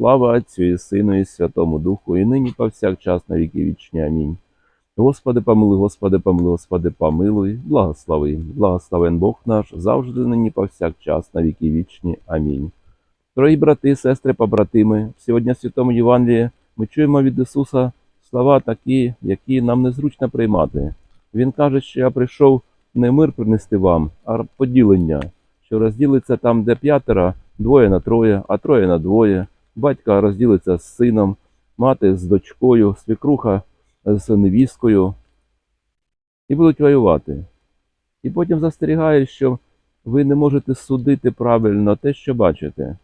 Слава Отцю і Сину і Святому Духу, і нині повсякчас на віки вічні. Амінь. Господи, помилуй, Господи, помилуй, Господи, помилуй, благослови, благословен Бог наш, завжди нині повсякчас на віки вічні. Амінь. Дорогі брати, сестри, побратими, сьогодні в Святому Євангелії ми чуємо від Ісуса слова такі, які нам незручно приймати. Він каже, що я прийшов не мир принести вам, а поділення, що розділиться там, де п'ятеро, двоє на троє, а троє на двоє. Батько розділиться з сином, мати з дочкою, свекруха з невісткою і будуть воювати. І потім застерігає, що ви не можете судити правильно те, що бачите.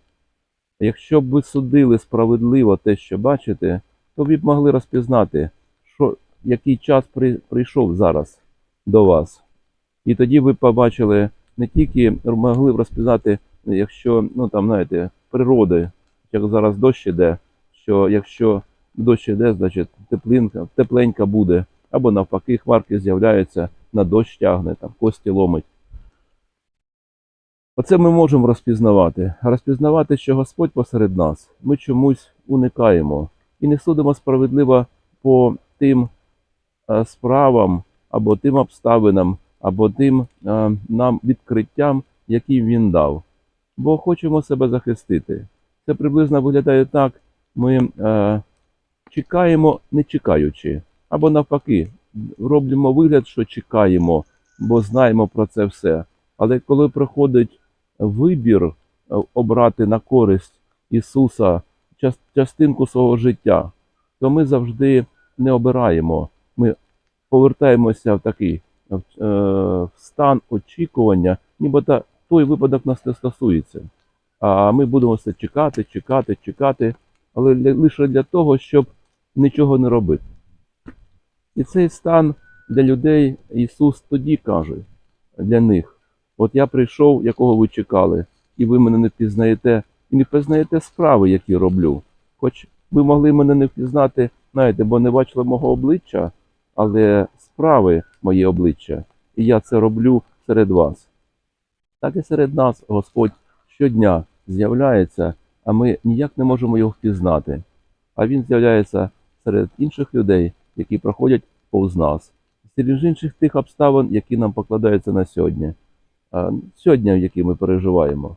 Якщо б ви судили справедливо те, що бачите, то ви б могли розпізнати, що, який час при, прийшов зараз до вас. І тоді ви побачили не тільки могли б розпізнати, якщо, ну там, знаєте, природи, як зараз дощ іде, що якщо дощ іде, значить теплинка, тепленька буде, або навпаки, хмарки з'являються, на дощ тягне, там кості ломить. Оце ми можемо розпізнавати. Розпізнавати, що Господь посеред нас, ми чомусь уникаємо і не судимо справедливо по тим е, справам, або тим обставинам, або тим е, нам відкриттям, які він дав. Бо хочемо себе захистити. Це приблизно виглядає так: ми е, чекаємо, не чекаючи, або навпаки, робимо вигляд, що чекаємо, бо знаємо про це все. Але коли приходить вибір е, обрати на користь Ісуса частинку свого життя, то ми завжди не обираємо. Ми повертаємося в такий е, в стан очікування, нібито той випадок нас не стосується. А ми будемо все чекати, чекати, чекати, але лише для того, щоб нічого не робити. І цей стан для людей Ісус тоді каже для них: От я прийшов, якого ви чекали, і ви мене не впізнаєте, і не впізнаєте справи, які роблю. Хоч ви могли мене не впізнати, знаєте, бо не бачили мого обличчя, але справи моє обличчя, і я це роблю серед вас. Так і серед нас Господь щодня з'являється, а ми ніяк не можемо його впізнати. А він з'являється серед інших людей, які проходять повз нас, серед інших тих обставин, які нам покладаються на сьогодні, сьогодні, які ми переживаємо.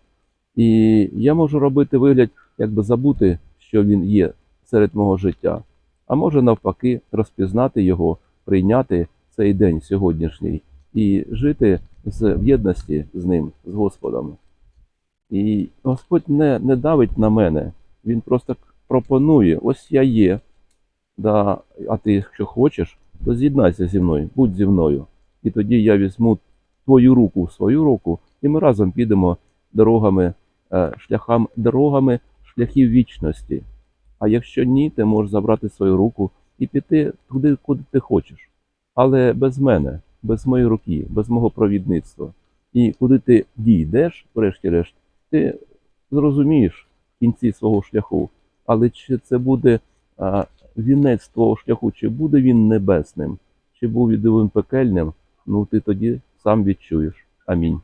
І я можу робити вигляд, якби забути, що він є серед мого життя, а може навпаки розпізнати його, прийняти цей день сьогоднішній і жити з в єдності з ним, з Господом. І Господь не, не давить на мене, Він просто пропонує: ось я є. Да, а ти, якщо хочеш, то з'єднайся зі мною, будь зі мною. І тоді я візьму твою руку в свою руку, і ми разом підемо дорогами, е, шляхам, дорогами шляхів вічності. А якщо ні, ти можеш забрати свою руку і піти туди, куди ти хочеш. Але без мене, без моєї руки, без мого провідництва. І куди ти дійдеш, врешті-решт, ти зрозумієш в кінці свого шляху. Але чи це буде а, вінець твого шляху, чи буде він небесним, чи був він пекельним, ну ти тоді сам відчуєш. Амінь.